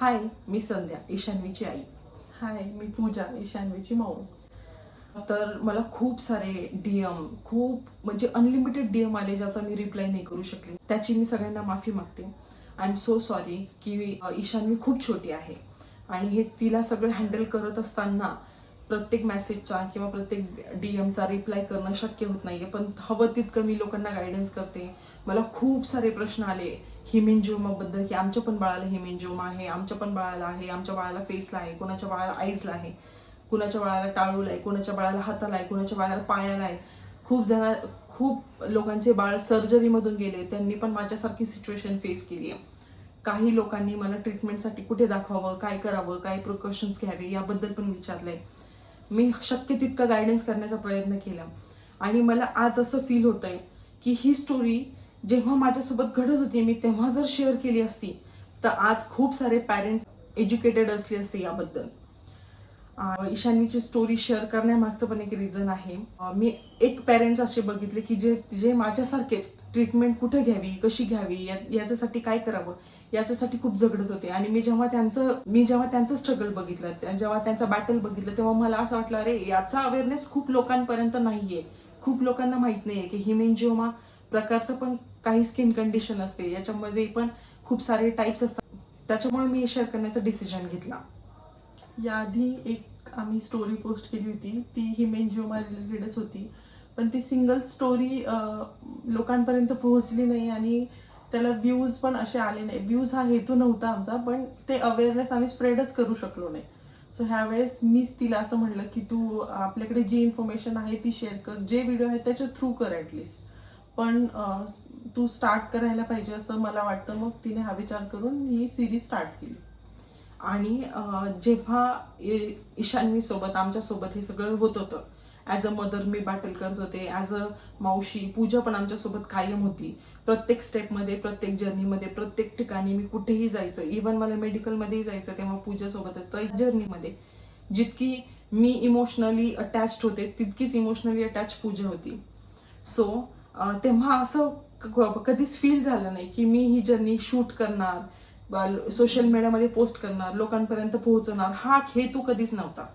हाय मी संध्या ईशान्वीची आई. हाय मी पूजा ईशान्वीची माऊ. तर मला खूप सारे डीएम खूप म्हणजे अनलिमिटेड डीएम आले ज्याचा मी रिप्लाय नाही करू शकले. त्याची मी सगळ्यांना माफी मागते. आय एम सो सॉरी की ईशान्वी खूप छोटी आहे. आणि हे तिला सगळं हँडल करत असताना प्रत्येक मेसेजचा किंवा प्रत्येक डीएमचा रिप्लाय करणं शक्य होत नाहीये. पण हवं तितकं मी लोकांना गायडन्स करते. मला खूप सारे प्रश्न आले हिमेंजिओमाबद्दल की आमच्या पण बाळाला हिमेंजिओमा आहे आमच्या पण बाळाला आहे आमच्या बाळाला फेसला आहे कोणाच्या बाळाला आईजला आहे कुणाच्या बाळाला टाळूला आहे कुणाच्या बाळाला हाताला आहे कुणाच्या बाळाला पायाला आहे खूप जण खूप लोकांचे बाळ सर्जरीमधून गेले त्यांनी पण माझ्यासारखी सिच्युएशन फेस केली आहे. काही लोकांनी मला ट्रीटमेंटसाठी कुठे दाखवावं काय करावं काय प्रिकॉशन्स घ्यावे याबद्दल पण विचारलंय. मी शक्य तितका गायडन्स करण्याचा प्रयत्न केला. आणि मला आज असं फील होत आहे की ही स्टोरी जेव्हा माझ्यासोबत घडत होती मी तेव्हा जर शेअर केली असती तर आज खूप सारे पॅरेंट्स एज्युकेटेड असले असते याबद्दल. ईशानीची स्टोरी शेअर करण्यामागचं पण एक रिझन आहे. मी एक पॅरेंट्स असे बघितले की जे जे माझ्यासारखेच ट्रीटमेंट कुठे घ्यावी कशी घ्यावी या- याच्यासाठी काय करावं याच्यासाठी खूप झगडत होते. आणि मी जेव्हा त्यांचं मी जेव्हा त्यांचं स्ट्रगल बघितलं जेव्हा त्यांचं बॅटल बघितलं तेव्हा मला असं वाटलं अरे याचा अवेअरनेस खूप लोकांपर्यंत नाहीये. खूप लोकांना माहीत नाहीये की हिमेंजिओमा प्रकारचं पण काही स्किन कंडिशन असते. याच्यामध्ये पण खूप सारे टाईप्स असतात. त्याच्यामुळे मी शेअर करण्याचा डिसिजन घेतला. याआधी एक आम्ही स्टोरी पोस्ट केली होती. ती हिमेंजिओमा रिलेटेडच होती. पण ती सिंगल स्टोरी लोकांपर्यंत पोहोचली नाही आणि त्याला व्ह्यूज पण असे आले नाही. व्ह्यूज हा हेतू नव्हता आमचा पण ते अवेअरनेस आम्ही स्प्रेडच करू शकलो नाही. सो ह्यावेळेस मीच तिला असं म्हणलं की तू आपल्याकडे जी इन्फॉर्मेशन आहे ती शेअर कर. जे व्हिडिओ आहेत त्याच्या थ्रू कर ॲटलिस्ट पण तू स्टार्ट करायला पाहिजे असं मला वाटतं. मग तिने हा विचार करून ही सिरीज स्टार्ट केली. आणि जेव्हा ईशान्वीसोबत आमच्यासोबत हे सगळं होत होतं ॲज अ मदर मी बॅटल करत होते. ॲज अ मावशी पूजा पण आमच्यासोबत कायम होती. प्रत्येक स्टेपमध्ये प्रत्येक जर्नीमध्ये प्रत्येक ठिकाणी मी कुठेही जायचं इवन मला मेडिकलमध्येही जायचं तेव्हा पूजासोबतच तर जर्नीमध्ये जितकी मी इमोशनली अटॅच्ड होते तितकीच इमोशनली अटॅच पूजा होती. सो तेव्हा असं कधीच फील झालं नाही की मी ही जर्नी शूट करणार सोशल मीडियामध्ये पोस्ट करणार लोकांपर्यंत पोहोचणार हा हेतू कधीच नव्हता.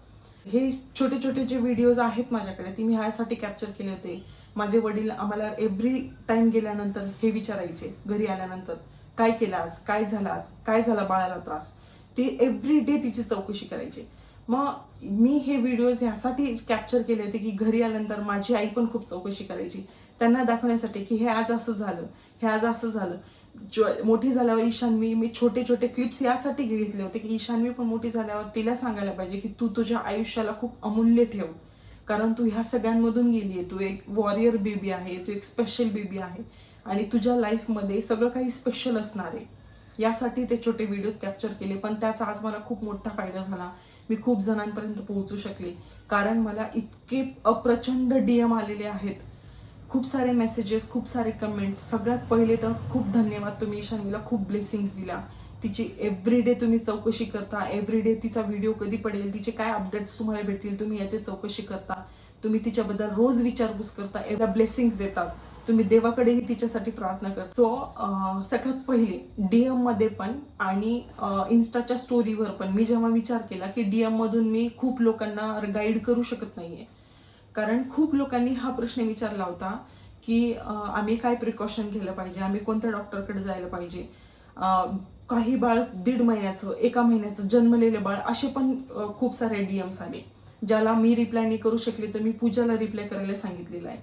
हे छोटे छोटे जे व्हिडिओज आहेत माझ्याकडे ती मी ह्यासाठी कॅप्चर केले होते. माझे वडील आम्हाला एव्हरी टाइम गेल्यानंतर हे विचारायचे घरी आल्यानंतर काय केलं आज? काय झालं आज? काय झाला बाळाला त्रास? ती एव्हरी डे तिची चौकशी करायची. मग मी हे व्हिडिओज ह्यासाठी कॅप्चर केले होते की घरी आल्यानंतर माझी आई पण खूप चौकशी करायची. त्यांना दाखवण्यासाठी की हे आज असं झालं हे आज असं झालं. मोठी झाल्यावर ईशानवी मी छोटे छोटे क्लिप्स यासाठी घेतले होते की ईशानवी पण मोठी झाल्यावर तिला सांगायला पाहिजे की तू तुझ्या आयुष्याला खूप अमूल्य ठेव. कारण तू ह्या सगळ्यांमधून गेली आहे तू एक वॉरियर बेबी आहे तू एक स्पेशल बेबी आहे आणि तुझ्या लाईफमध्ये सगळं काही स्पेशल असणार आहे. यासाठी ते छोटे व्हिडिओज कॅप्चर केले. पण त्याचा आज मला खूप मोठा फायदा झाला. मी खूप जणांपर्यंत पोहोचू शकले. कारण मला इतके अप्रचंड डीएम आलेले आहेत. खूप सारे मेसेजेस खूप सारे कमेंट्स सगळ्यात पहिले तर खूप धन्यवाद तुम्ही ईशानीला खूप ब्लेसिंग्स दिला. तिची एव्हरी डे तुम्ही चौकशी करता. एव्हरी डे तिचा व्हिडिओ कधी पडेल तिचे काय अपडेट्स तुम्हाला भेटतील तुम्ही याची चौकशी करता. तुम्ही तिच्याबद्दल रोज विचारपूस करता. एवढ्या ब्लेसिंग्स देतात. तुम्ही देवाकडेही तिच्यासाठी प्रार्थना करता. सो सगळ्यात पहिले डी एममध्ये पण आणि इन्स्टाच्या स्टोरीवर पण मी जेव्हा विचार केला की डी एममधून मी खूप लोकांना गाईड करू शकत नाही आहे कारण खूप लोकांनी हा प्रश्न विचारला होता की आम्ही काय प्रिकॉशन घ्यायला पाहिजे? आम्ही कोणत्या डॉक्टरकडे जायला पाहिजे? काही बाळ दीड महिन्याचं एका महिन्याचं जन्मलेलं बाळ असे पण खूप सारे डीएम्स आले ज्याला मी रिप्लाय नाही करू शकले तर मी पूजाला रिप्लाय करायला सांगितलेलं आहे.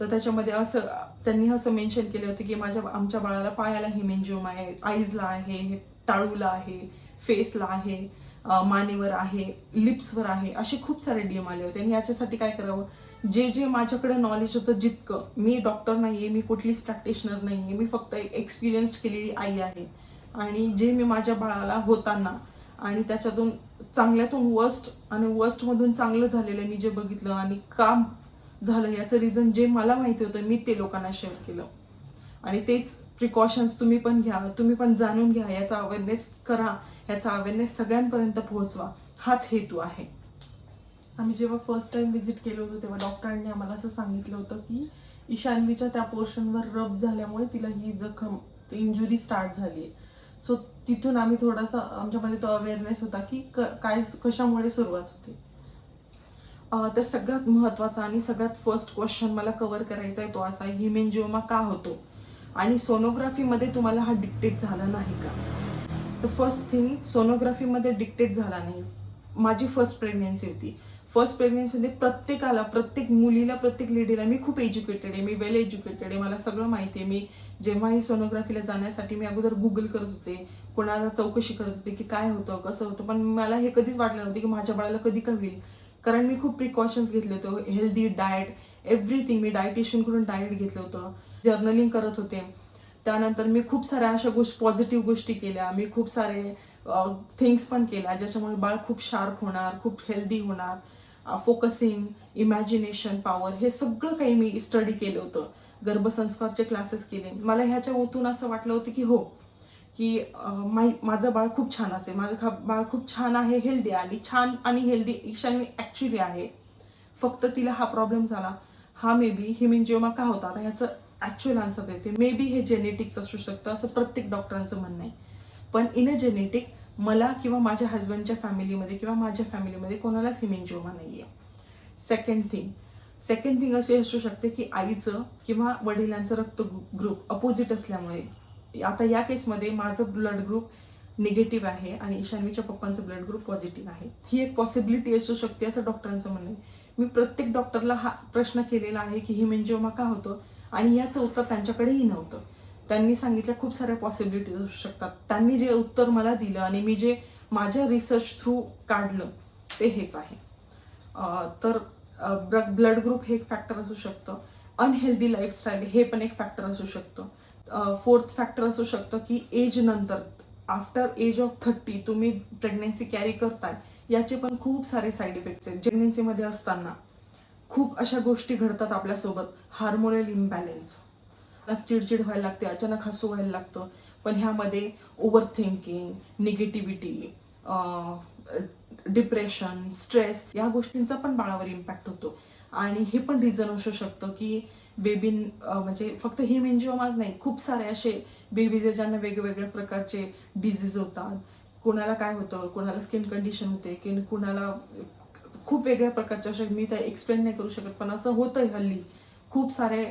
तर त्याच्यामध्ये असं त्यांनी असं मेन्शन केलं होतं की माझ्या आमच्या बाळाला पायाला हिमेंजिओम आहे आईजला आहे टाळूला आहे फेसला आहे. मानेवर आहे लिप्सवर आहे असे खूप सारे डी एम आले होते. आणि याच्यासाठी काय करावं? जे जे माझ्याकडे नॉलेज होतं जितकं मी डॉक्टर नाही आहे मी कुठलीच प्रॅक्टिशनर आहे मी फक्त एक एक्सपिरियन्स्ड केलेली आई आहे. आणि जे मी माझ्या बाळाला होताना आणि त्याच्यातून चांगल्यातून वर्स्ट आणि वर्स्टमधून चांगलं झालेलं मी जे बघितलं आणि काम झालं याचं रिझन जे मला माहिती होतं मी ते लोकांना शेअर केलं. आणि तेच प्रिकॉशन्स तुम्ही पण घ्या तुम्ही पण जाणून घ्या याचा अवेअरनेस करा याचा अवेअरनेस सगळ्यांपर्यंत पोहोचवा. हाच हेतू आहे. आम्ही जेव्हा फर्स्ट टाइम व्हिजिट केलं होतं तेव्हा डॉक्टरांनी आम्हाला असं सांगितलं होतं की ईशान्वीच्या त्या पोर्शनवर रब झाल्यामुळे तिला ही जखम इंजुरी स्टार्ट झाली आहे सो तिथून आम्ही थोडासा आमच्यामध्ये तो अवेअरनेस होता की क- काय कशामुळे सुरुवात होते. तर सगळ्यात महत्त्वाचा आणि सगळ्यात फर्स्ट क्वेश्चन मला कवर करायचा आहे तो असा हिमेंजिओमा का होतो? आणि सोनोग्राफीमध्ये तुम्हाला हा डिक्टेट झाला नाही का? तर फर्स्ट थिंग सोनोग्राफीमध्ये डिक्टेट झाला नाही. माझी फर्स्ट प्रेग्नेन्सी होती. फर्स्ट प्रेग्नेन्सीमध्ये प्रत्येकाला प्रत्येक मुलीला प्रत्येक लेडीला मी खूप एज्युकेटेड आहे. मी वेल एज्युकेटेड आहे. मला सगळं माहिती आहे. मी जेव्हाही सोनोग्राफीला जाण्यासाठी मी अगोदर गुगल करत होते. कोणाला चौकशी करत होते की काय होतं कसं होतं. पण मला हे कधीच वाटलं नव्हतं की माझ्या बाळाला कधी का होईल. कारण मी खूप प्रिकॉशन्स घेतले होते. हेल्दी डाएट एव्हरीथिंग मी डायटिशियनकडून डाएट घेतलं होतं. जर्नलिंग करत होते. त्यानंतर मी खूप साऱ्या अशा गोष्टी पॉझिटिव्ह गोष्टी केल्या. मी खूप सारे थिंग्स पण केल्या ज्याच्यामुळे बाळ खूप शार्प होणार खूप हेल्दी होणार. फोकसिंग इमॅजिनेशन पॉवर हे सगळं काही मी स्टडी केलं होतं. गर्भसंस्कारचे क्लासेस केले. मला ह्याच्या ओतून असं वाटलं होतं की हो की माही माझं बाळ खूप छान असेल. माझं खा बाळ खूप छान आहे हेल्दी आणि छान आणि हेल्दी ईशानी ॲक्च्युली आहे. फक्त तिला हा प्रॉब्लेम झाला. हा मे बी हिमिंजिओमा का होता आता ह्याचं ॲक्च्युअल आन्सर देते. मे बी हे जेनेटिक्स असू शकतं असं प्रत्येक डॉक्टरांचं म्हणणं आहे. पण इन अ जेनेटिक मला किंवा माझ्या हस्बंडच्या फॅमिलीमध्ये किंवा माझ्या फॅमिलीमध्ये कोणालाच हिमिंजिओमा नाही आहे सेकंड थिंग सेकंड थिंग अशी असू शकते की आईचं किंवा वडिलांचं रक्त ग्रुप अपोजिट असल्यामुळे. आता या केसमध्ये माझं ब्लड ग्रुप निगेटिव्ह आहे आणि ईशान्वीच्या पप्पांचं ब्लड ग्रुप पॉझिटिव्ह आहे. ही एक पॉसिबिलिटी असू शकते असं डॉक्टरांचं म्हणणं आहे. मी प्रत्येक डॉक्टरला हा प्रश्न केलेला आहे की हिमेंजिओमा का होतं? आणि याचं उत्तर त्यांच्याकडेही नव्हतं. त्यांनी सांगितल्या खूप साऱ्या पॉसिबिलिटीज असू शकतात. त्यांनी जे उत्तर मला दिलं आणि मी जे माझ्या रिसर्च थ्रू काढलं ते हेच आहे. तर ब्लड ग्रुप हे एक फॅक्टर असू शकतं. अनहेल्दी लाईफस्टाईल हे पण एक फॅक्टर असू शकतं. फोर्थ फॅक्टर असू शकतं की एज नंतर. आफ्टर एज ऑफ थर्टी तुम्ही प्रेग्नेन्सी कॅरी करताय याचे पण खूप सारे साईड इफेक्ट्स आहेत. प्रेग्नेन्सीमध्ये असताना खूप अशा गोष्टी घडतात आपल्यासोबत हार्मोनल इम्बॅलेन्स अचानक चिडचिड व्हायला लागते अचानक हसू व्हायला लागतं. पण ह्यामध्ये over thinking negativity depression stress या गोष्टींचा पण बाळावर इम्पॅक्ट होतो. आणि हे पण रिझन असू शकतं की बेबी म्हणजे फक्त ही मेंजिओमाज नाही खूप सारे असे बेबीज ज्यांना वेगवेगळ्या प्रकारचे डिझीज होतात. कोणाला काय होतं? कोणाला स्किन कंडिशन होते? की कुणाला खूप वेगळ्या प्रकारच्या अशा मी त्या एक्सप्लेन नाही करू शकत पण असं होतंय हल्ली. खूप सारे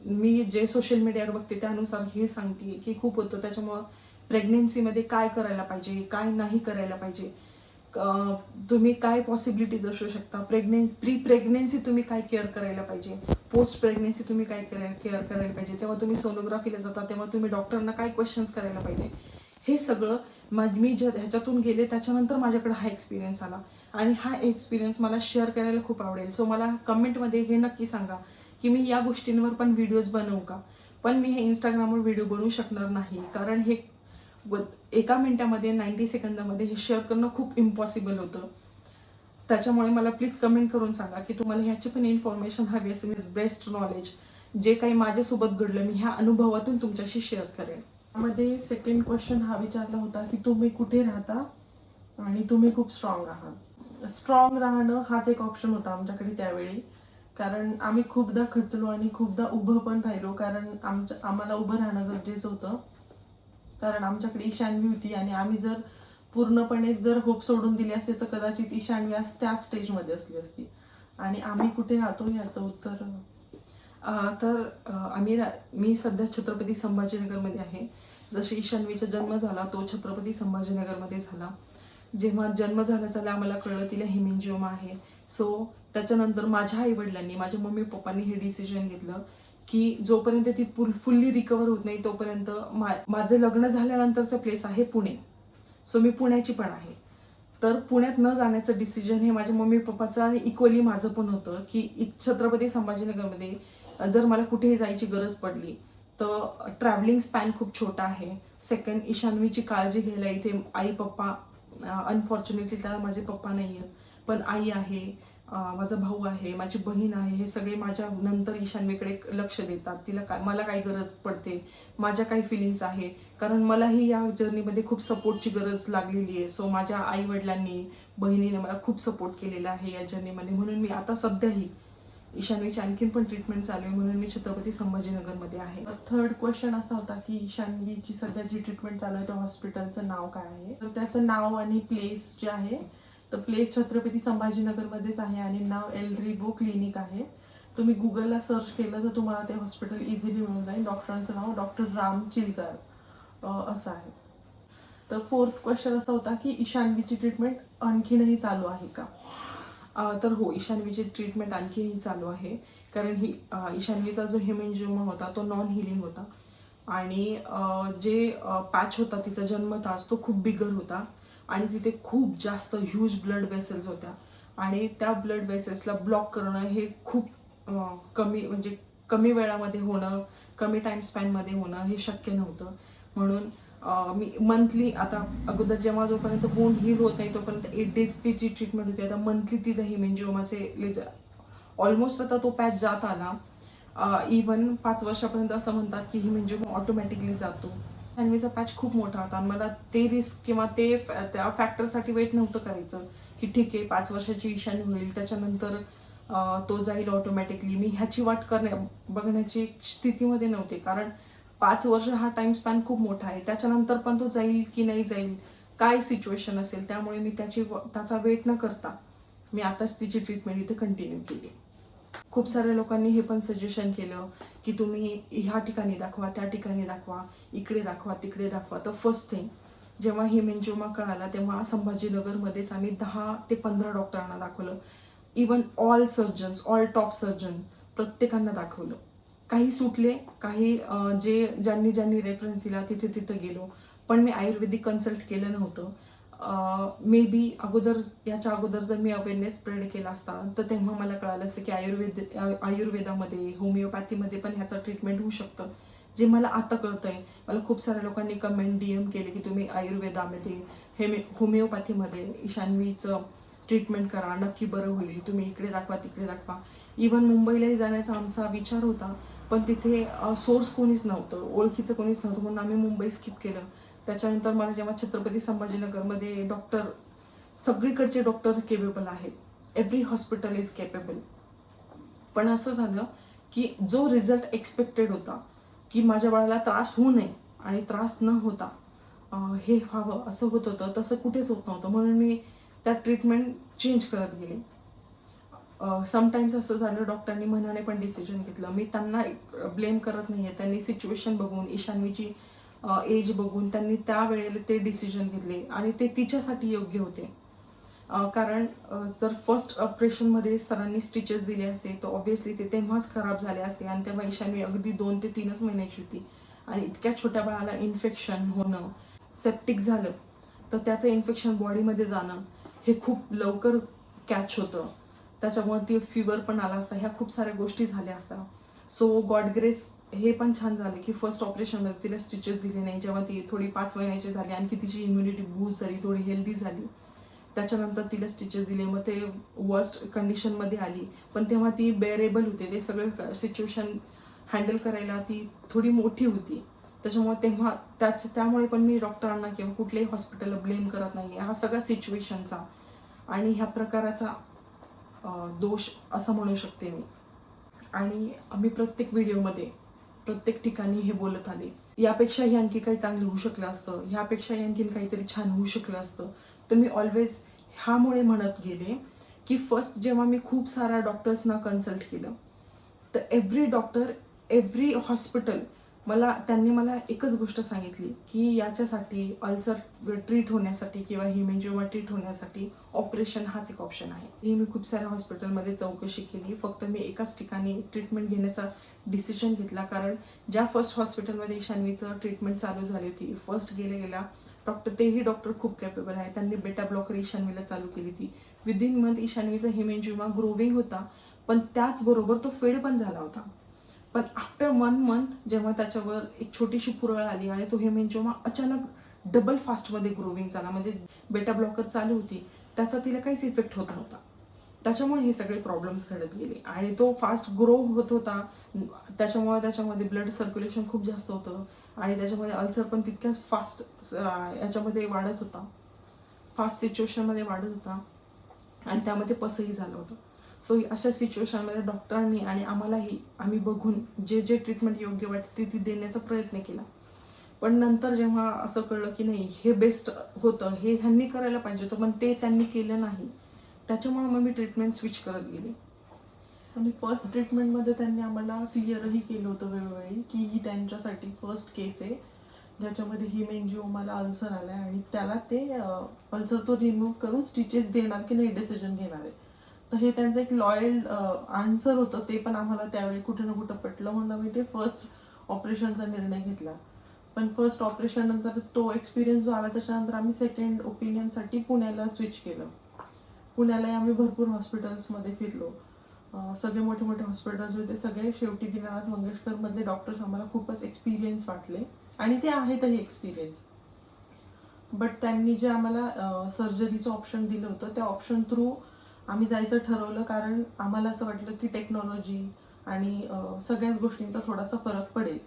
मी जे सोशल मीडियावर बघते त्यानुसार हे सांगते की खूप होतं. त्याच्यामुळं प्रेग्नेन्सीमध्ये काय करायला पाहिजे? काय नाही करायला पाहिजे? तुम्ही काय पॉसिबिलिटीज असू शकता? प्रेग्नेन्सी प्री प्रेग्नेन्सी तुम्ही काय केअर करायला पाहिजे? पोस्ट प्रेग्नेन्सी तुम्ही काय केअर केअर करायला पाहिजे? जेव्हा तुम्ही सोनोग्राफीला जाता तेव्हा तुम्ही डॉक्टरांना काय क्वेश्चन्स करायला पाहिजे? हे सगळं मा- मी ज्या ह्याच्यातून गेले त्याच्यानंतर माझ्याकडे हा एक्सपिरियन्स आला. आणि हा एक्सपिरियन्स मला शेअर करायला खूप आवडेल. सो मला कमेंटमध्ये हे नक्की सांगा की मी या गोष्टींवर पण व्हिडिओज बनवू का? पण मी हे इंस्टाग्रामवर व्हिडिओ बनवू शकणार नाही. कारण हे व- एका मिनिटामध्ये नाईन्टी सेकंदामध्ये हे शेअर करणं खूप इम्पॉसिबल होतं. त्याच्यामुळे मला प्लीज कमेंट करून सांगा की तुम्हाला ह्याची पण इन्फॉर्मेशन हवी असेल बेस्ट नॉलेज जे काही माझ्यासोबत घडलं मी ह्या अनुभवातून तुमच्याशी शेअर करेन. मध्ये सेकंड क्वेश्चन हा विचारला होता की तुम्ही कुठे राहता आणि तुम्ही खूप स्ट्रॉंग आहात? स्ट्रॉंग राहणं हाच एक ऑप्शन होता आमच्याकडे त्यावेळी. कारण आम्ही खूपदा खचलो आणि खूपदा उभं पण राहिलो कारण आमच्या आम्हाला उभं राहणं गरजेचं होतं. कारण आमच्याकडे ईशान्वी होती आणि आम्ही जर पूर्णपणे जर होप सोडून दिली असते तर कदाचित ईशान्वी आज त्या स्टेजमध्ये असली असती. आणि आम्ही कुठे राहतो याचं उत्तर तर आम्ही मी सध्या छत्रपती संभाजीनगरमध्ये आहे. जसे ईशान्वीचा जन्म झाला तो छत्रपती संभाजीनगरमध्ये झाला. जेव्हा जन्म झाला झाला आम्हाला कळलं तिला हिमिंजिओमा आहे. सो त्याच्यानंतर माझ्या आईवडिलांनी माझ्या मम्मी पप्पांनी हे डिसिजन घेतलं की जोपर्यंत ती फुल फुल्ली रिकवर होत नाही तोपर्यंत मा माझं लग्न झाल्यानंतरचं प्लेस आहे पुणे. सो मी पुण्याची पण आहे. तर पुण्यात न जाण्याचं डिसिजन हे माझ्या मम्मी पप्पाचं आणि इक्वली माझं पण होतं की इ- छत्रपती संभाजीनगरमध्ये जर मला कुठेही जायची गरज पडली तर ट्रॅव्हलिंग स्पॅन खूप छोटा आहे. सेकंड ईशान्वीची काळजी घ्यायला इथे आई पप्पा अनफॉर्च्युनेटली त्याला माझे पप्पा नाही आहेत पण आई आहे. माझा भाऊ आहे माझी बहीण आहे हे सगळे माझ्या नंतर ईशान्यकडे लक्ष देतात. तिला काय मला काय गरज पडते माझ्या काही फिलिंग्स आहे. कारण मलाही या जर्नीमध्ये खूप सपोर्टची गरज लागलेली आहे. सो माझ्या आई वडिलांनी बहिणीने मला खूप सपोर्ट केलेला आहे या जर्नीमध्ये म्हणून मी आता सध्याही ईशान्वीची आणखीन पण ट्रीटमेंट चालू आहे. म्हणून मी छत्रपती संभाजीनगरमध्ये आहे. थर्ड क्वेश्चन असा होता की ईशान्वीची सध्या जी ट्रीटमेंट चालू आहे त्या हॉस्पिटलचं नाव काय आहे? तर त्याचं नाव आणि प्लेस जे आहे तर प्लेस छत्रपती संभाजीनगरमध्येच आहे आणि नाव एल रिवो क्लिनिक आहे. तुम्ही गुगलला सर्च केलं तर तुम्हाला ते हॉस्पिटल इझिली मिळून जाईल. डॉक्टरांचं नाव डॉक्टर राम चिलकर असं आहे. तर फोर्थ क्वेश्चन असा होता की ईशानवीची ट्रीटमेंट आणखीनही चालू आहे का? तर हो ईशानवीची ट्रीटमेंट आणखीही चालू आहे. कारण ही ईशानवीचा जो हेमेंजिओमा होता तो नॉन हिलिंग होता. आणि जे पॅच होता तिचा जन्मतास तो खूप बिगर होता. आणि तिथे खूप जास्त ह्यूज ब्लड वेसल्स होत्या. आणि त्या ब्लड वेसल्सला ब्लॉक करणं हे खूप कमी म्हणजे कमी वेळामध्ये होणं कमी टाईम स्पॅनमध्ये होणं हे शक्य नव्हतं. म्हणून मी मंथली आता अगोदर जेव्हा जोपर्यंत बोन हील होत नाही तोपर्यंत एट डेज तिची ट्रीटमेंट होती आता मंथली तिथं हिमेंजिओमाचे लेजर ऑलमोस्ट आता तो पॅच जात आला. इवन पाच वर्षापर्यंत असं म्हणतात की हिमेंजिओमा ऑटोमॅटिकली म्हणजे जातो. अन्वीचा पॅच खूप मोठा होता. आणि मला ते रिस्क किंवा ते फॅ- त्या फॅक्टरसाठी वेट नव्हतं करायचं की ठीक आहे पाच वर्षाची ईशानी होईल. त्याच्यानंतर तो जाईल ऑटोमॅटिकली मी ह्याची वाट करण्या बघण्याची स्थितीमध्ये नव्हते. कारण पाच वर्ष हा टाइम स्पॅन खूप मोठा आहे. त्याच्यानंतर पण तो जाईल की नाही जाईल काय सिच्युएशन असेल त्यामुळे मी त्याची व- त्याचा वेट न करता मी आताच तिची ट्रीटमेंट इथे कंटिन्यू केली. खूप साऱ्या लोकांनी हे पण सजेशन केलं की तुम्ही ह्या ठिकाणी दाखवा त्या ठिकाणी दाखवा इकडे दाखवा तिकडे दाखवा. तर फर्स्ट थिंग जेव्हा हे मेंजोमा कळाला तेव्हा संभाजीनगरमध्येच आम्ही दहा ते पंधरा डॉक्टरांना दाखवलं. Even all surgeons all top surgeon प्रत्येकांना दाखवलं. काही सुटले काही जे ज्यांनी ज्यांनी रेफरन्स दिला तिथे तिथं गेलो. पण मी आयुर्वेदिक कन्सल्ट केलं नव्हतं. मे बी अगोदर याच्या अगोदर जर मी अवेअरनेस स्प्रेड केला असता तर तेव्हा मला कळालं असतं की आयुर्वेद आयुर्वेदामध्ये होमिओपॅथीमध्ये पण ह्याचं ट्रीटमेंट होऊ शकतं. जे मला आता कळतं आहे मला खूप साऱ्या लोकांनी कमेंट डी एम केले की तुम्ही आयुर्वेदामध्ये हेमे होमिओपॅथीमध्ये ईशान्वीचं ट्रीटमेंट करा नक्की बरं होईल तुम्ही इकडे दाखवा तिकडे दाखवा. इवन मुंबईलाही जाण्याचा आमचा विचार होता पण तिथे सोर्स कोणीच नव्हतं ओळखीचं कोणीच नव्हतं म्हणून आम्ही मुंबई स्किप केलं. त्याच्यानंतर मला जेव्हा छत्रपती संभाजीनगरमध्ये डॉक्टर सगळीकडचे डॉक्टर केपेबल आहेत. एव्हरी हॉस्पिटल इज केपेबल पण असं झालं की जो रिझल्ट एक्सपेक्टेड होता की माझ्या बाळाला त्रास होऊ नये आणि त्रास न होता हे व्हावं असं होत होतं तसं कुठेच होत नव्हतं. म्हणून मी त्या ट्रीटमेंट चेंज करत गेले. समटाईम्स असं झालं डॉक्टरांनी मनाने पण डिसिजन घेतलं. मी त्यांना ब्लेम करत नाही आहे त्यांनी सिच्युएशन बघून ईशान्वीची एज बघून त्यांनी त्यावेळेला ते डिसिजन घेतले आणि ते तिच्यासाठी योग्य होते. कारण जर फर्स्ट ऑपरेशनमध्ये सरांनी स्टिचेस दिले असते तर ऑब्व्हियसली ते तेव्हाच खराब झाले असते आणि तेव्हा ईशान्वी अगदी दोन ते तीनच महिन्याची होती. आणि इतक्या छोट्या बाळाला इन्फेक्शन होणं सेप्टिक झालं तर त्याचं इन्फेक्शन बॉडीमध्ये जाणं हे खूप लवकर कॅच होतं. त्याच्यामुळे ती फिवर पण आला असता ह्या खूप साऱ्या गोष्टी झाल्या असतात सो गॉड ग्रेस हे पण छान झालं की फर्स्ट ऑपरेशनमध्ये तिला स्टिचेस दिले नाही. जेव्हा ती थोडी पाच महिन्याची झाली आणखी तिची इम्युनिटी बूस्ट झाली थोडी हेल्दी झाली. त्याच्यानंतर तिला स्टिचेस दिले. मग ते वर्स्ट कंडिशनमध्ये आली. पण तेव्हा ती बेअरेबल होते. ते सगळं सिच्युएशन हँडल करायला ती थोडी मोठी होती. त्याच्यामुळे तेव्हा त्याच त्यामुळे पण मी डॉक्टरांना किंवा कुठल्याही हॉस्पिटलला ब्लेम करत नाही. हा सगळा सिच्युएशनचा आणि ह्या प्रकाराचा दोष असं म्हणू शकते मी. आणि आम्ही प्रत्येक व्हिडिओमध्ये प्रत्येक ठिकाणी हे बोलत आले. यापेक्षाही आणखी काही चांगलं होऊ शकलं असतं. ह्यापेक्षाही आणखीन काहीतरी छान होऊ शकलं असतं. तर मी ऑलवेज ह्यामुळे म्हणत गेले की फर्स्ट जेव्हा मी खूप सारा डॉक्टर्सना कन्सल्ट केलं तर एव्हरी डॉक्टर एव्हरी हॉस्पिटल मला त्यांनी मला एकच गोष्ट सांगितली की याच्यासाठी अल्सर ट्रीट होण्यासाठी किंवा हिमेंजिओमा ट्रीट होण्यासाठी ऑपरेशन हाच एक ऑप्शन आहे. ही मी खूप साऱ्या हॉस्पिटलमध्ये चौकशी केली. फक्त मी एकाच ठिकाणी ट्रीटमेंट घेण्याचा डिसिजन घेतला कारण ज्या फर्स्ट हॉस्पिटलमध्ये ईशान्वीचं ट्रीटमेंट चालू झाली होती फर्स्ट गेले गेल्या डॉक्टर तेही डॉक्टर खूप कॅपेबल आहे त्यांनी बेटा ब्लॉकर ईशान्वीला चालू केली ती विदिन मंथ ईशान्वीचा हिमेंजिओमा ग्रोविंग होता पण त्याचबरोबर तो फेड पण झाला होता. पण आफ्टर वन मंथ जेव्हा त्याच्यावर एक छोटीशी पुरळ आली आणि तो हेमेंजोमा अचानक डबल फास्टमध्ये ग्रोविंग झाला म्हणजे बेटा ब्लॉकर चालू होती त्याचा तिला काहीच इफेक्ट होत नव्हता. त्याच्यामुळे हे सगळे प्रॉब्लेम्स घडत गेले. आणि तो फास्ट ग्रो होत होता. त्याच्यामुळे त्याच्यामध्ये ब्लड सर्क्युलेशन खूप जास्त होतं. आणि त्याच्यामध्ये अल्सर पण तितक्याच फास्ट याच्यामध्ये वाढत होता. फास्ट सिच्युएशनमध्ये वाढत होता. आणि त्यामध्ये पसही झालं होतं. सो अशा सिच्युएशनमध्ये डॉक्टरांनी आणि आम्हालाही आम्ही बघून जे जे ट्रीटमेंट योग्य वाटते ती देण्याचा प्रयत्न केला. पण नंतर जेव्हा असं कळलं की नाही हे बेस्ट होतं हे ह्यांनी करायला पाहिजे होतं पण ते त्यांनी केलं नाही त्याच्यामुळे मग मी ट्रीटमेंट स्विच करत गेले. आणि फर्स्ट ट्रीटमेंटमध्ये त्यांनी आम्हाला क्लिअरही केलं होतं वेळोवेळी की ही त्यांच्यासाठी फर्स्ट केस आहे. ज्याच्यामध्ये ही मेनजिओ मला अल्सर आला आहे आणि त्याला ते अल्सर तो रिमूव्ह करून स्टिचेस देणार की नाही डिसिजन घेणार आहे. तर हे त्यांचं एक लॉयल आन्सर होतं. ते पण आम्हाला त्यावेळी कुठे ना कुठं पटलं. म्हणून आम्ही ते फर्स्ट ऑपरेशनचा निर्णय घेतला. पण फर्स्ट ऑपरेशन नंतर तो एक्सपिरियन्स जो आला त्याच्यानंतर आम्ही सेकंड ओपिनियनसाठी पुण्याला स्विच केलं. पुण्यालाही आम्ही भरपूर हॉस्पिटल्समध्ये फिरलो. सगळे मोठे मोठे हॉस्पिटल्स होते. सगळे शेवटी दिनानाथ मंगेशकरमधले डॉक्टर्स आम्हाला खूपच एक्सपिरियन्स वाटले. आणि ते आहेतही एक्सपिरियन्स बट त्यांनी जे आम्हाला सर्जरीचं ऑप्शन दिलं होतं त्या ऑप्शन थ्रू आम्ही जायचं ठरवलं कारण आम्हाला असं वाटलं की टेक्नॉलॉजी आणि सगळ्याच गोष्टींचा थोडासा फरक पडेल.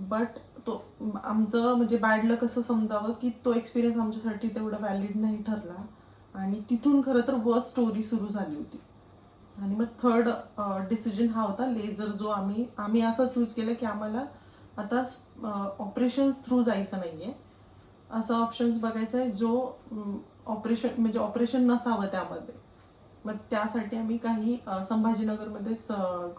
बट तो आमचं म्हणजे बॅड लक असं समजावं की तो एक्सपिरियन्स आमच्यासाठी तेवढा व्हॅलिड नाही ठरला. आणि तिथून खरं तर वर्स्ट स्टोरी सुरू झाली होती. आणि मग थर्ड डिसिजन हा होता लेझर जो आम्ही आम्ही असं चूज केलं की आम्हाला आता ऑपरेशन्स थ्रू जायचं नाही आहे असा ऑप्शन्स बघायचा आहे जो ऑपरेशन म्हणजे ऑपरेशन नसावं त्यामध्ये. मग त्यासाठी आम्ही काही संभाजीनगरमध्येच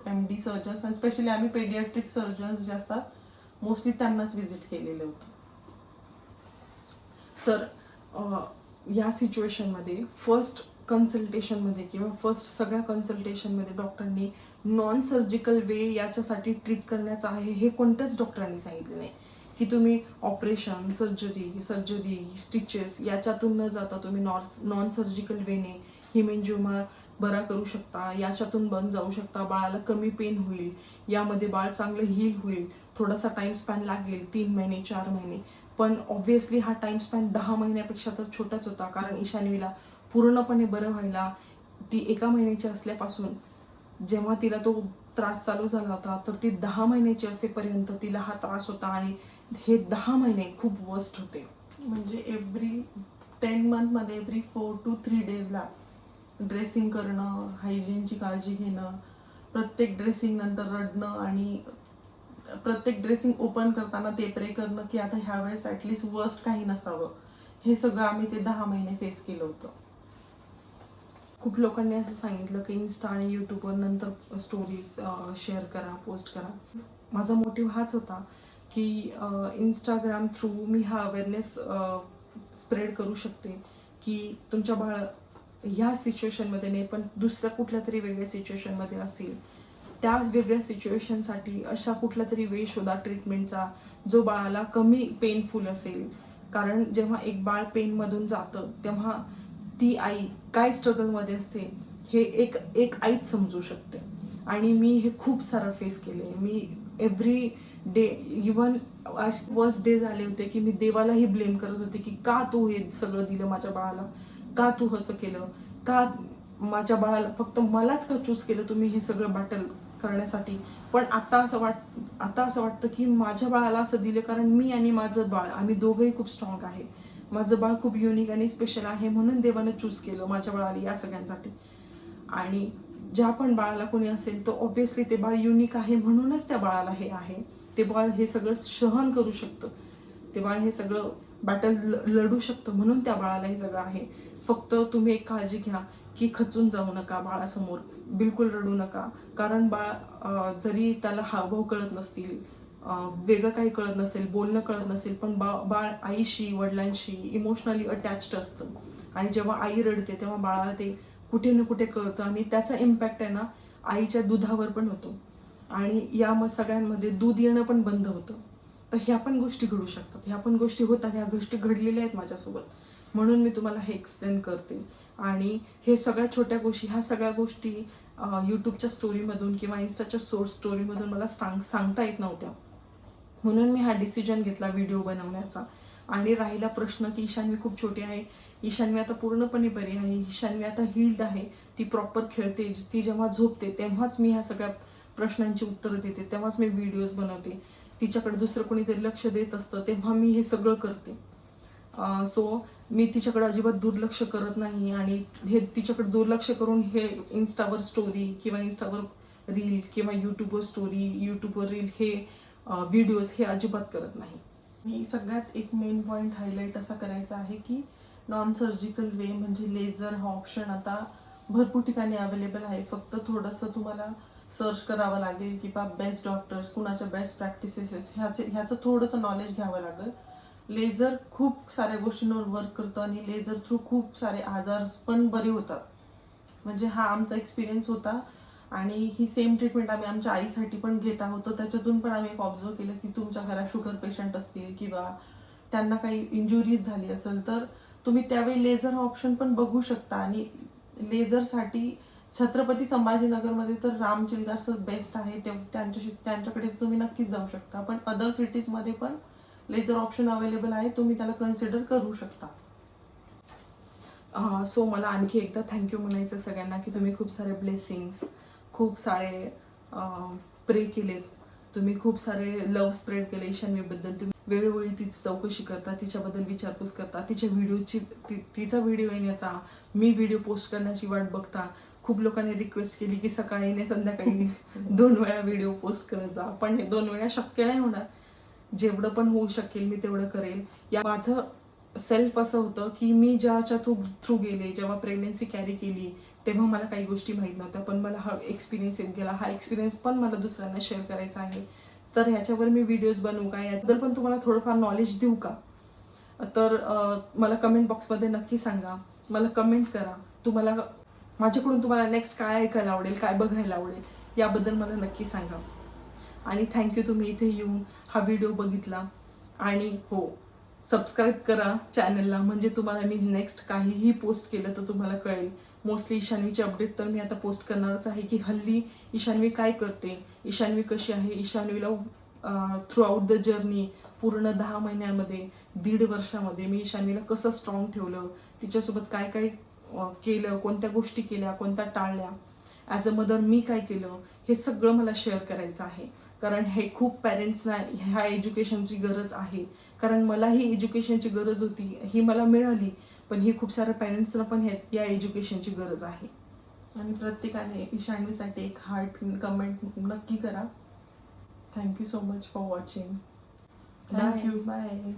एम डी सर्जन्स आणि स्पेशली आम्ही पेडियाट्रिक सर्जन्स जे असतात मोस्टली त्यांनाच व्हिजिट केलेले होते. तर या सिच्युएशनमध्ये फर्स्ट कन्सल्टेशनमध्ये किंवा फर्स्ट सगळ्या कन्सल्टेशनमध्ये डॉक्टरनी नॉन सर्जिकल वे याच्यासाठी ट्रीट करण्याचं आहे हे कोणत्याच डॉक्टरांनी सांगितलं नाही. की तुम्ही ऑपरेशन सर्जरी सर्जरी स्टिचेस याच्यातून न जाता तुम्ही नॉर्स नॉन सर्जिकल वेने हिमेंजिओमा बरा करू शकता याच्यातून बंद जाऊ शकता बाळाला कमी पेन होईल यामध्ये बाळ चांगलं हील होईल थोडासा टाईम स्पॅन लागेल तीन महिने चार महिने. पण ऑब्व्हियसली हा टाईम स्पॅन दहा महिन्यापेक्षा तर छोटाच होता कारण ईशान्वीला पूर्णपणे बरं व्हायला ती एका महिन्याची असल्यापासून जेव्हा तिला तो त्रास चालू झाला होता तर ती दहा महिन्याची असेपर्यंत तिला हा त्रास होता आणि हे दहा महिने खूप वर्स्ट होते. म्हणजे एव्हरी टेन मंथमध्ये एव्हरी फोर टू थ्री डेजला ड्रेसिंग करणं हायजीनची काळजी घेणं प्रत्येक ड्रेसिंग नंतर रडणं आणि प्रत्येक ड्रेसिंग ओपन करताना ते प्रे करणं की आता ह्या वेळेस ॲटलिस्ट वर्स्ट काही नसावं. हे सगळं आम्ही ते दहा महिने फेस केलं होतं. खूप लोकांनी असं सांगितलं की इन्स्टा आणि यूट्यूबवर नंतर स्टोरीज शेअर करा पोस्ट करा. माझा मोटिव्ह हाच होता की इंस्टाग्राम थ्रू मी हा अवेअरनेस स्प्रेड करू शकते की तुमच्या बाळ ह्या सिच्युएशनमध्ये नाही पण दुसऱ्या कुठल्या तरी वेगळ्या सिच्युएशनमध्ये असेल. त्या वेगळ्या सिच्युएशनसाठी अशा कुठला तरी वे शोधा ट्रीटमेंटचा जो बाळाला कमी पेनफुल असेल. कारण जेव्हा एक बाळ पेनमधून जातं तेव्हा ती आई काय स्ट्रगलमध्ये असते हे एक एक आईच समजू शकते. आणि मी हे खूप सारं फेस केले मी every day even worst day झाले होते की मी देवालाही ब्लेम करत होते की का तू हे सगळं दिलं माझ्या बाळाला. का तू असं केलं? का माझ्या बाळाला फक्त मलाच का चूज केलं तुम्ही हे सगळं बॅटल करण्यासाठी? पण आता असं वाट आता असं वाटतं की माझ्या बाळाला असं दिलं कारण मी आणि माझं बाळ आम्ही दोघंही खूप स्ट्रॉंग आहे. माझं बाळ खूप युनिक आणि स्पेशल आहे म्हणून देवानं चूज केलं माझ्या बाळाला या सगळ्यांसाठी. आणि ज्या पण बाळाला कोणी असेल तो ऑब्व्हियसली ते बाळ युनिक आहे म्हणूनच त्या बाळाला हे आहे. ते बाळ हे सगळं सहन करू शकतं. ते बाळ हे सगळं बॅटल लढू शकतं म्हणून त्या बाळाला हे सगळं आहे. फक्त तुम्ही एक काळजी घ्या की खचून जाऊ नका बाळासमोर. बिलकुल रडू नका. कारण बाळ जरी त्याला हावभाव कळत नसतील वेगळं काही कळत नसेल बोलणं कळत नसेल पण बा बाळ आईशी वडिलांशी इमोशनली अटॅच्ड असतं. आणि जेव्हा आई रडते तेव्हा बाळाला ते कुठे ना कुठे कळतं आणि त्याचा इम्पॅक्ट आहे ना आईच्या दुधावर पण होतो. आणि या मग सगळ्यांमध्ये दूध येणं पण बंद होतं. तर ह्या पण गोष्टी घडू शकतात. ह्या पण गोष्टी होतात. ह्या गोष्टी घडलेल्या आहेत माझ्यासोबत. म्हणून मी तुम्हाला हे एक्सप्लेन करते. आणि हे सगळ्या छोट्या गोष्टी ह्या सगळ्या गोष्टी यूट्यूबच्या स्टोरीमधून किंवा इन्स्टाच्या सोर्स स्टोरीमधून मला सांग सांगता येत नव्हत्या. म्हणून मी हा डिसिजन घेतला व्हिडिओ बनवण्याचा. आणि राहिला प्रश्न की ईशान्वी खूप छोटी आहे. ईशान्वी आता पूर्णपणे बरी आहे. ईशान्वी आता हिल्ड आहे. ती प्रॉपर खेळते. ती जेव्हा झोपते तेव्हाच मी ह्या सगळ्या प्रश्नांची उत्तरं देते. तेव्हाच मी व्हिडिओज बनवते. तिच्याकडे दुसरं कोणीतरी लक्ष देत असतं तेव्हा मी हे सगळं करते. सो मी तिच्याकडे अजिबात दुर्लक्ष करत नाही आणि हे तिच्याकडे दुर्लक्ष करून हे इन्स्टावर स्टोरी किंवा इन्स्टावर रील किंवा यूट्यूबवर स्टोरी यूट्यूबवर रील हे व्हिडिओज हे अजिबात करत नाही. मी सगळ्यात एक मेन पॉईंट हायलाईट असा करायचा आहे की नॉन सर्जिकल वे म्हणजे लेझर हा ऑप्शन आता भरपूर ठिकाणी अवेलेबल आहे. फक्त थोडंसं तुम्हाला सर्च करावं लागेल किंवा बेस्ट डॉक्टर्स कुणाच्या बेस्ट प्रॅक्टिसेस ह्याचे ह्याचं थोडंसं नॉलेज घ्यावं लागेल. लेझर खूप साऱ्या गोष्टींवर वर्क करतो आणि लेझर थ्रू खूप सारे आजार पण बरे होतात. म्हणजे हा आमचा एक्सपिरियन्स होता आणि ही सेम ट्रीटमेंट आम्ही आमच्या आईसाठी पण घेत आहोत. त्याच्यातून पण आम्ही एक ऑब्झर्व केलं की तुमच्या घरात शुगर पेशंट असतील किंवा त्यांना काही इंजुरीज झाली असेल तर तुम्ही त्यावेळी लेझर हा ऑप्शन पण बघू शकता. आणि लेझरसाठी छत्रपती संभाजीनगरमध्ये तर रामचिलगार सर बेस्ट आहे. ते त्यांच्याशी त्यांच्याकडे तुम्ही नक्कीच जाऊ शकता. पण अदर सिटीजमध्ये पण लेझर ऑप्शन अवेलेबल आहे तुम्ही त्याला कन्सिडर करू शकता. सो मला आणखी एकदा थँक्यू म्हणायचं सगळ्यांना की तुम्ही खूप सारे ब्लेसिंग्स खूप सारे प्रे केलेत तुम्ही खूप सारे लव स्प्रेड केले ईशान्वीबद्दल तुम्ही वेळोवेळी तिची चौकशी करता तिच्याबद्दल विचारपूस करता. तिच्या व्हिडिओची ति तिचा व्हिडिओ येण्याचा मी व्हिडिओ पोस्ट करण्याची वाट बघता. खूप लोकांनी रिक्वेस्ट केली की सकाळी संध्याकाळी दोन वेळा व्हिडिओ पोस्ट करत जा. पण हे दोन वेळा शक्य नाही होणार. जेवढं पण होऊ शकेल मी तेवढं करेल. या माझं सेल्फ असं होतं की मी ज्याच्या थ्रू थ्रू गेले जेव्हा प्रेग्नन्सी कॅरी केली तेव्हा मला काही गोष्टी माहीत नव्हत्या पण मला हा एक्सपिरियन्स येत गेला. हा एक्सपिरियन्स पण मला दुसऱ्यांना शेअर करायचा आहे. तर ह्याच्यावर मी व्हिडिओज बनवू का? याबद्दल पण तुम्हाला थोडंफार नॉलेज देऊ का? तर मला कमेंट बॉक्समध्ये नक्की सांगा. मला कमेंट करा. तुम्हाला माझ्याकडून तुम्हाला नेक्स्ट काय ऐकायला आवडेल काय बघायला आवडेल याबद्दल मला नक्की सांगा. आणि थँक्यू तुम्ही इथे येऊन हा व्हिडिओ बघितला. आणि हो सबस्क्राईब करा चॅनलला म्हणजे तुम्हाला मी नेक्स्ट काहीही पोस्ट केलं तर तुम्हाला कळेल. मोस्टली ईशान्वीची अपडेट तर मी आता पोस्ट करणारच आहे की हल्ली ईशान्वी काय करते? ईशान्वी कशी आहे? ईशान्वीला थ्रू आउट द जर्नी पूर्ण दहा महिन्यामध्ये दीड वर्षामध्ये मी ईशान्वीला कसं स्ट्रॉंग ठेवलं? तिच्यासोबत काय काय केलं? कोणत्या गोष्टी केल्या? कोणत्या टाळल्या? ॲज अ मदर मी काय केलं? हे सगळं मला शेअर करायचं आहे. कारण हे खूप पॅरेंट्सना ह्या एज्युकेशनची गरज आहे. कारण मला ही एज्युकेशनची गरज होती ही मला मिळाली पण ही खूप साऱ्या पॅरेंट्सना पण हे या एज्युकेशनची गरज आहे. आणि प्रत्येकाने ईशान्वीसाठी एक हार्ट कमेंट नक्की करा. Thank you so much for watching. Thank you bye